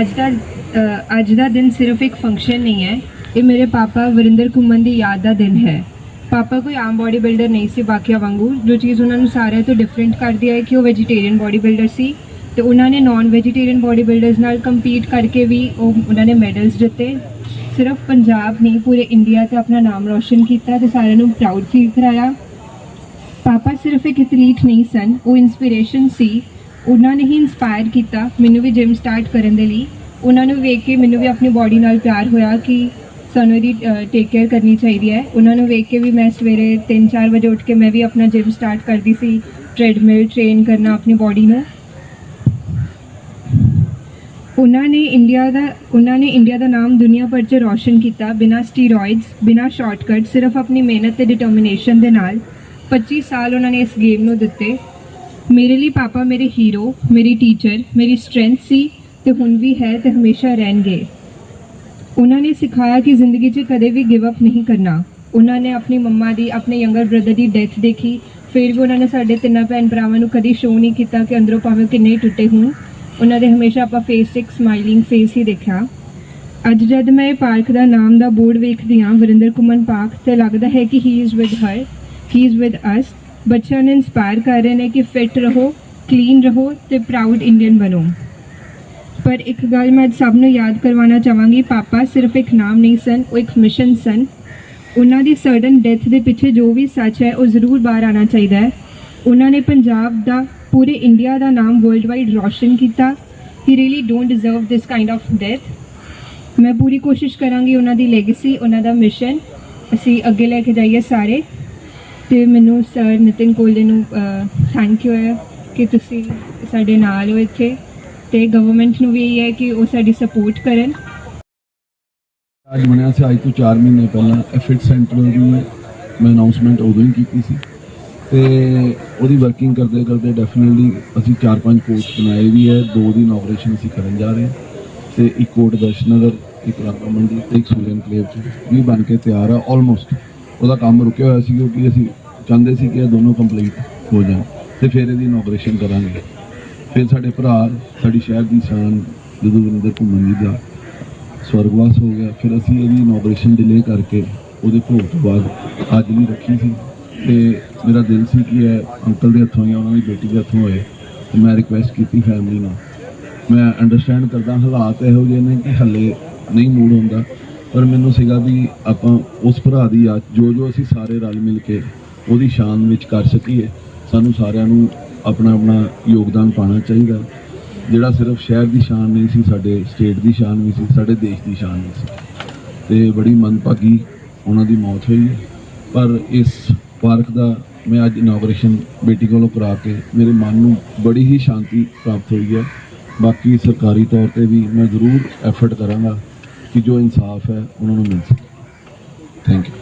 ਅੱਜ ਦਾ ਅੱਜ ਦਾ ਦਿਨ ਸਿਰਫ ਇੱਕ ਫੰਕਸ਼ਨ ਨਹੀਂ ਹੈ। ਇਹ ਮੇਰੇ ਪਾਪਾ ਵਰਿੰਦਰ ਘੁੰਮਣ ਦੀ ਯਾਦ ਦਾ ਦਿਨ ਹੈ। ਪਾਪਾ ਕੋਈ ਆਮ ਬੋਡੀ ਬਿਲਡਰ ਨਹੀਂ ਸੀ ਬਾਕੀਆਂ ਵਾਂਗੂ। ਜੋ ਚੀਜ਼ ਉਹਨਾਂ ਨੂੰ ਸਾਰਿਆਂ ਤੋਂ ਡਿਫਰੈਂਟ ਕਰਦੀ ਹੈ ਕਿ ਉਹ ਵੈਜੀਟੇਰੀਅਨ ਬੋਡੀ ਬਿਲਡਰ ਸੀ। ਤੇ ਉਹਨਾਂ ਨੇ ਨਾਨ ਵੈਜੀਟੇਰੀਅਨ ਬੋਡੀ ਬਿਲਡਰਸ ਨਾਲ ਕੰਪੀਟ ਕਰਕੇ ਵੀ ਉਹ, ਉਹਨਾਂ ਨੇ ਮੈਡਲਸ ਜਿੱਤੇ। ਸਿਰਫ ਪੰਜਾਬ ਨਹੀਂ, ਪੂਰੇ ਇੰਡੀਆ 'ਤੇ ਆਪਣਾ ਨਾਮ ਰੌਸ਼ਨ ਕੀਤਾ ਤੇ ਸਾਰਿਆਂ ਨੂੰ ਪ੍ਰਾਊਡ ਫੀਲ ਕਰਾਇਆ। ਪਾਪਾ ਸਿਰਫ ਇੱਕ ਐਥਲੀਟ ਨਹੀਂ ਸਨ, ਉਹ ਇਨਸਪੀਰੇਸ਼ਨ ਸੀ। ਉਹਨਾਂ ਨੇ ਹੀ ਇਨਸਪਾਇਰ ਕੀਤਾ ਮੈਨੂੰ ਵੀ ਜਿਮ ਸਟਾਰਟ ਕਰਨ ਦੇ ਲਈ। ਉਹਨਾਂ ਨੂੰ ਵੇਖ ਕੇ ਮੈਨੂੰ ਵੀ ਆਪਣੀ ਬਾਡੀ ਨਾਲ ਪਿਆਰ ਹੋਇਆ ਕਿ ਸਾਨੂੰ ਇਹਦੀ ਟੇਕ ਕੇਅਰ ਕਰਨੀ ਚਾਹੀਦੀ ਹੈ। ਉਹਨਾਂ ਨੂੰ ਵੇਖ ਕੇ ਵੀ ਮੈਂ ਸਵੇਰੇ 3-4 ਵਜੇ ਉੱਠ ਕੇ ਮੈਂ ਵੀ ਆਪਣਾ ਜਿਮ ਸਟਾਰਟ ਕਰਦੀ ਸੀ। ਟ੍ਰੈਡਮਿਲ ਟ੍ਰੇਨ ਕਰਨਾ ਆਪਣੀ ਬਾਡੀ ਨੂੰ। ਉਹਨਾਂ ਨੇ ਇੰਡੀਆ ਦਾ, ਉਹਨਾਂ ਨੇ ਇੰਡੀਆ ਦਾ ਨਾਮ ਦੁਨੀਆ ਭਰ 'ਚ ਰੌਸ਼ਨ ਕੀਤਾ ਬਿਨਾਂ ਸਟੀਰੋਇਡਸ ਬਿਨਾਂ ਸ਼ਾਰਟਕਟ ਸਿਰਫ ਆਪਣੀ ਮਿਹਨਤ ਤੇ ਡਿਟਰਮੀਨੇਸ਼ਨ ਦੇ ਨਾਲ। 25 ਸਾਲ ਉਹਨਾਂ ਨੇ ਇਸ ਗੇਮ ਨੂੰ ਦਿੱਤੇ। ਮੇਰੇ ਲਈ ਪਾਪਾ ਮੇਰੇ ਹੀਰੋ ਮੇਰੀ ਟੀਚਰ ਮੇਰੀ ਸਟਰੈਂਥ ਸੀ ਤੇ ਹੁਣ ਵੀ ਹੈ ਤੇ ਹਮੇਸ਼ਾ ਰਹਿਣਗੇ। ਉਹਨਾਂ ਨੇ ਸਿਖਾਇਆ ਕਿ ਜ਼ਿੰਦਗੀ 'ਚ ਕਦੇ ਵੀ ਗਿਵ ਅਪ ਨਹੀਂ ਕਰਨਾ। ਉਹਨਾਂ ਨੇ ਆਪਣੀ ਮੰਮਾ ਦੀ, ਆਪਣੇ ਯੰਗਰ ਬ੍ਰਦਰ ਦੀ ਡੈਥ ਦੇਖੀ। ਫਿਰ ਵੀ ਉਹਨਾਂ ਨੇ ਸਾਡੇ ਤਿੰਨਾਂ ਭੈਣ ਭਰਾਵਾਂ ਨੂੰ ਕਦੀ ਸ਼ੋਅ ਨਹੀਂ ਕੀਤਾ ਕਿ ਅੰਦਰੋਂ ਭਾਵੇਂ ਕਿੰਨੇ ਹੀ ਟੁੱਟੇ ਹੋਣ। ਉਹਨਾਂ ਦੇ ਹਮੇਸ਼ਾ ਆਪਾਂ ਫੇਸ ਇੱਕ ਸਮਾਈਲਿੰਗ ਫੇਸ ਹੀ ਦੇਖਿਆ। ਅੱਜ ਜਦ ਮੈਂ ਇਹ ਪਾਰਕ ਦਾ ਨਾਮ ਦਾ ਬੋਰਡ ਵੇਖਦੀ ਹਾਂ, ਵਰਿੰਦਰ ਕੁਮਨ ਪਾਰਕ, ਤੇ ਲੱਗਦਾ ਹੈ ਕਿ he is with her he is with us ਬੱਚਿਆਂ ਨੂੰ ਇਨਸਪਾਇਰ ਕਰ ਰਹੇ ਨੇ ਕਿ ਫਿਟ ਰਹੋ ਕਲੀਨ ਰਹੋ ਤੇ ਪ੍ਰਾਊਡ ਇੰਡੀਅਨ ਬਣੋ। ਪਰ ਇੱਕ ਗੱਲ ਮੈਂ ਸਭ ਨੂੰ ਯਾਦ ਕਰਵਾਉਣਾ ਚਾਹਾਂਗੀ, ਪਾਪਾ ਸਿਰਫ ਇੱਕ ਨਾਮ ਨਹੀਂ ਸਨ, ਉਹ ਇੱਕ ਮਿਸ਼ਨ ਸਨ। ਉਹਨਾਂ ਦੀ ਸਡਨ ਡੈਥ ਦੇ ਪਿੱਛੇ ਜੋ ਵੀ ਸੱਚ ਹੈ, ਉਹ ਜ਼ਰੂਰ ਬਾਹਰ ਆਉਣਾ ਚਾਹੀਦਾ ਹੈ। ਉਹਨਾਂ ਨੇ ਪੰਜਾਬ ਦਾ, ਪੂਰੇ ਇੰਡੀਆ ਦਾ ਨਾਮ ਵਰਲਡ ਵਾਈਡ ਰੌਸ਼ਨ ਕੀਤਾ। He really don't deserve this kind of death ਮੈਂ ਪੂਰੀ ਕੋਸ਼ਿਸ਼ ਕਰਾਂਗੀ ਉਹਨਾਂ ਦੀ ਲੈਗੇਸੀ ਉਹਨਾਂ ਦਾ ਮਿਸ਼ਨ ਅਸੀਂ ਅੱਗੇ ਲੈ ਕੇ ਜਾਈਏ ਸਾਰੇ। ਤੇ ਮੈਨੂੰ ਸਰ ਨਿਤਿਨ ਕੋਲੇ ਨੂੰ ਥੈਂਕ ਯੂ ਹੈ ਕਿ ਤੁਸੀਂ ਸਾਡੇ ਨਾਲ ਹੋ ਇੱਥੇ ਤੇ ਗਵਰਨਮੈਂਟ ਨੂੰ ਵੀ ਇਹ ਹੈ ਕਿ ਉਹ ਸਾਡੀ ਸਪੋਰਟ ਕਰਨ। ਅੱਜ ਬਣਿਆ ਸੀ, ਅੱਜ ਤੋਂ 4 ਮਹੀਨੇ ਪਹਿਲਾਂ ਇਹ ਸੈਂਟਰ ਦੀ ਮੈਂ ਅਨਾਉਂਸਮੈਂਟ ਉਦੋਂ ਹੀ ਕੀਤੀ ਸੀ ਤੇ ਉਹਦੀ ਵਰਕਿੰਗ ਕਰਦੇ ਕਰਦੇ ਡੈਫੀਨਿਟਲੀ ਅਸੀਂ 4-5 ਕੋਰਸ ਬਣਾਏ ਵੀ ਹੈ, ਦੋ ਦੀ ਇਨੋਗ੍ਰੇਸ਼ਨ ਅਸੀਂ ਕਰਨ ਜਾ ਰਹੇ ਹਾਂ ਤੇ ਇੱਕ ਕੋਟ ਦਰਸ਼ਨਗਰ ਇੱਕ ਰਾਮਾ ਮੰਡੀ ਤੇ ਇੱਕ ਸੂਰਜ ਕਲੇਵ ਵੀ ਬਣ ਕੇ ਤਿਆਰ ਆ ਆਲਮੋਸਟ ਉਹਦਾ ਕੰਮ ਰੁਕਿਆ ਹੋਇਆ ਸੀ ਕਿਉਂਕਿ ਅਸੀਂ ਚਾਹੁੰਦੇ ਸੀ ਕਿ ਇਹ ਦੋਨੋਂ ਕੰਪਲੀਟ ਹੋ ਜਾਣ ਤੇ ਫਿਰ ਇਹਦੀ ਇਨੋਗ੍ਰੇਸ਼ਨ ਕਰਾਂਗੇ। ਫਿਰ ਸਾਡੇ ਭਰਾ, ਸਾਡੀ ਸ਼ਹਿਰ ਦੀ ਸ਼ਾਨ ਜਦੋਂ ਵਿੰਦਰ ਘੁੰਮਣ ਜੀ ਦਾ ਸਵਰਗਵਾਸ ਹੋ ਗਿਆ। ਫਿਰ ਅਸੀਂ ਇਹਦੀ ਇਨੋਗ੍ਰੇਸ਼ਨ ਡਿਲੇ ਕਰਕੇ ਉਹਦੇ ਭੋਗ ਤੋਂ ਬਾਅਦ ਅੱਜ ਲਈ ਰੱਖੀ ਸੀ। ਤੇ ਮੇਰਾ ਦਿਲ ਸੀ ਕਿ ਇਹ ਅੰਕਲ ਦੇ ਹੱਥੋਂ ਜਾਂ ਉਹਨਾਂ ਦੀ ਬੇਟੀ ਦੇ ਹੱਥੋਂ ਹੋਏ ਤੇ ਮੈਂ ਰਿਕੁਐਸਟ ਕੀਤੀ ਫੈਮਿਲੀ ਨਾਲ ਮੈਂ ਅੰਡਰਸਟੈਂਡ ਕਰਦਾ, ਹਾਲਾਤ ਇਹੋ ਜਿਹੇ ਨੇ ਕਿ ਹੱਲੇ ਨਹੀਂ ਮੂਡ ਹੁੰਦਾ, ਪਰ ਮੈਨੂੰ ਸੀਗਾ ਵੀ ਆਪਾਂ ਉਸ ਭਰਾ ਦੀ ਯਾਦ ਜੋ ਜੋ ਅਸੀਂ ਸਾਰੇ ਰਲ ਮਿਲ ਕੇ ਉਹਦੀ ਸ਼ਾਨ ਵਿੱਚ ਕਰ ਸਕੀਏ, ਸਾਨੂੰ ਸਾਰਿਆਂ ਨੂੰ ਆਪਣਾ ਆਪਣਾ ਯੋਗਦਾਨ ਪਾਉਣਾ ਚਾਹੀਦਾ। ਜਿਹੜਾ ਸਿਰਫ ਸ਼ਹਿਰ ਦੀ ਸ਼ਾਨ ਨਹੀਂ ਸੀ, ਸਾਡੇ ਸਟੇਟ ਦੀ ਸ਼ਾਨ ਵੀ ਸੀ, ਸਾਡੇ ਦੇਸ਼ ਦੀ ਸ਼ਾਨ ਵੀ ਸੀ। ਤੇ ਬੜੀ ਮੰਦਭਾਗੀ ਉਹਨਾਂ ਦੀ ਮੌਤ ਹੋਈ ਪਰ ਇਸ ਪਾਰਕ ਦਾ ਮੈਂ ਅੱਜ ਇਨੋਗਰੇਸ਼ਨ ਬੇਟੀ ਕੋਲੋਂ ਕਰਾ ਕੇ ਮੇਰੇ ਮਨ ਨੂੰ ਬੜੀ ਹੀ ਸ਼ਾਂਤੀ ਪ੍ਰਾਪਤ ਹੋਈ ਹੈ। ਬਾਕੀ ਸਰਕਾਰੀ ਤੌਰ ਤੇ ਵੀ ਮੈਂ ਜ਼ਰੂਰ ਐਫਰਟ ਕਰਾਂਗਾ ਕਿ ਜੋ ਇਨਸਾਫ ਹੈ, ਉਹਨਾਂ ਨੂੰ ਮਿਲ ਸਕੇ। Thank you